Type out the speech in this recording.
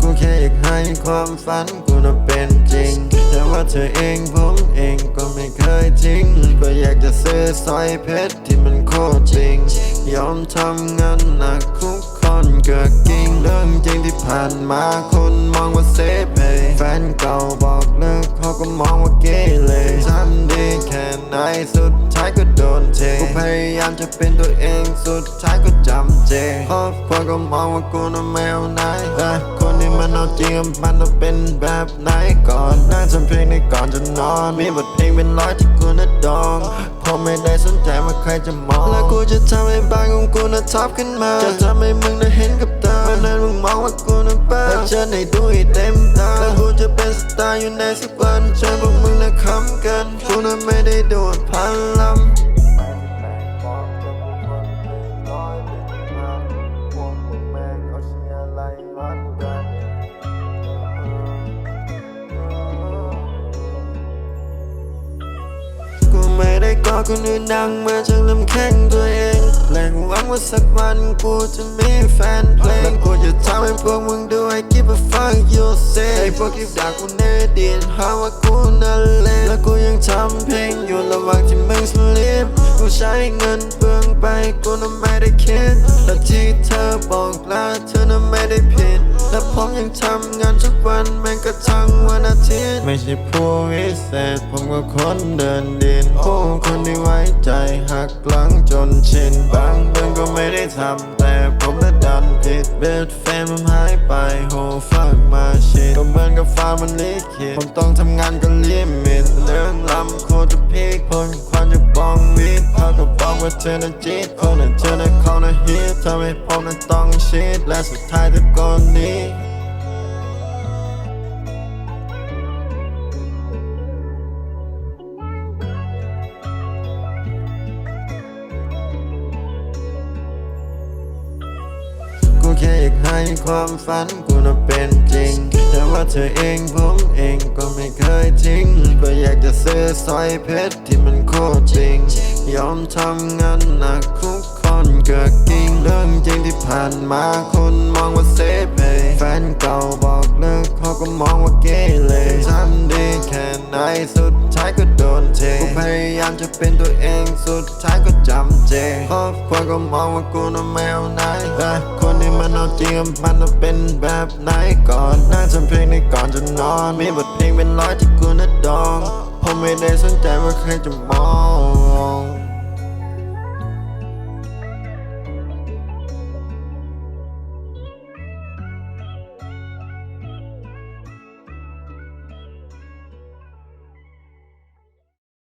กูแค่อยากให้ความฝันกูน่ะเป็นจริง แต่ว่าเธอเองผมเองก็ไม่เคยทิ้ง ก็อยากจะซื้อสร้อยเพชรที่มันโคตรจริง ยอมทำงานหนักคุกคนเกิดกิ่งเรื่องจริงที่ผ่านมาคนมองว่าเซฟเพย์แฟนเก่าบอกเลิกเขาก็มองว่าเกเรทำดีแค่ไหนสุดท้ายก็โดนเท กูพยายามจะเป็นตัวเองสุดท้ายก็จำเจ ครอบครัวก็มองว่ากูน่ะแมวไหนแต่คนที่มันเอาจริงมันต้องเป็นแบบไหนก่อนนั่งทำเพลงในก่อนจะนอน มีบทเพลงเป็นร้อยที่กูน่ะดองผมไม่ได้สนใจว่าใครจะมอง แล้วกูจะทำให้บ้านของกูน่ะท็อปขึ้นมา จะทำให้มึงได้เห็นกับตาเพราะนั้นมึงมองว่ากูน่ะบ้าแต่ฉันให้ดูให้เต็มตาแล้วกูจะเป็นสตาร์อยู่ในสักวันเชิญพวกมึงน่ะค้ำกัน กูน่ะไม่ได้โดดพันลำ ไม่ได้ก่อคนอื่นดังมาจากลำแข้งตัวเองและกูหวังว่าสักวันกูจะมีแฟนเพลงและกูจะทำให้พวกมึงดูไอ้ give a fuck you say ไอ้พวกคลิปด่ากูในอดีตหาว่ากูนั่นแหละและกูยังทำเพลงอยู่ระหว่างที่มึงสลิปกูใช้เงินเปลืองไปกูน่ะไม่ได้คิดและที่เธอบอกลาเธอน่ะไม่ได้ผิดและผม ยังทำงานทุกวันแม้กระทั่งวันอาทิตย์ ไม่ใช่ผู้วิเศษ ผมก็คนเดินดินผู้คนที่ไว้ใจหักหลังจนชิน บางเรื่องก็ไม่ได้ทำ แต่ผมได้ดันผิดเบสแฟนผมหายไปโหฟักมาชินก็เหมือนกับฟ้ามันลิขิตผมต้องทำงานกับลิมิตเรื่องลำโคตรพีคพ้นควันจากบองวิทเขาก็บอกว่าเธอน่ะจีดคนนั้นเธอน่ะเขาน่ะฮิตทำให้ผมนั้นต้องชิดและสุดท้ายทุกคนนี้ แค่อยากให้ความฝันกูน่ะเป็นจริง แต่ว่าเธอเองผมเองก็ไม่เคยทิ้ง ก็อยากจะซื้อสร้อยเพชรที่มันโคตรจริง ยอมทำงานหนักคุกคนเกิดกิ่งเรื่องจริงที่ผ่านมาคนมองว่าเซฟเพยแฟนเก่าบอกเลิกเขาก็มองว่าเกเรทำดีแค่ไหนสุด เทกูพยายามจะเป็นตัวเองสุดท้ายก็จำเจครอบครัวก็มองว่ากูน่ะแมวไหนแต่คนที่มันเอาจริงกับมันต้องเป็นแบบไหนก่อนนั่งทำเพลงในก่อนจะนอน มีบทเพลงเป็นร้อยที่กูน่ะดอง ผมไม่ได้สนใจว่าใครจะมอง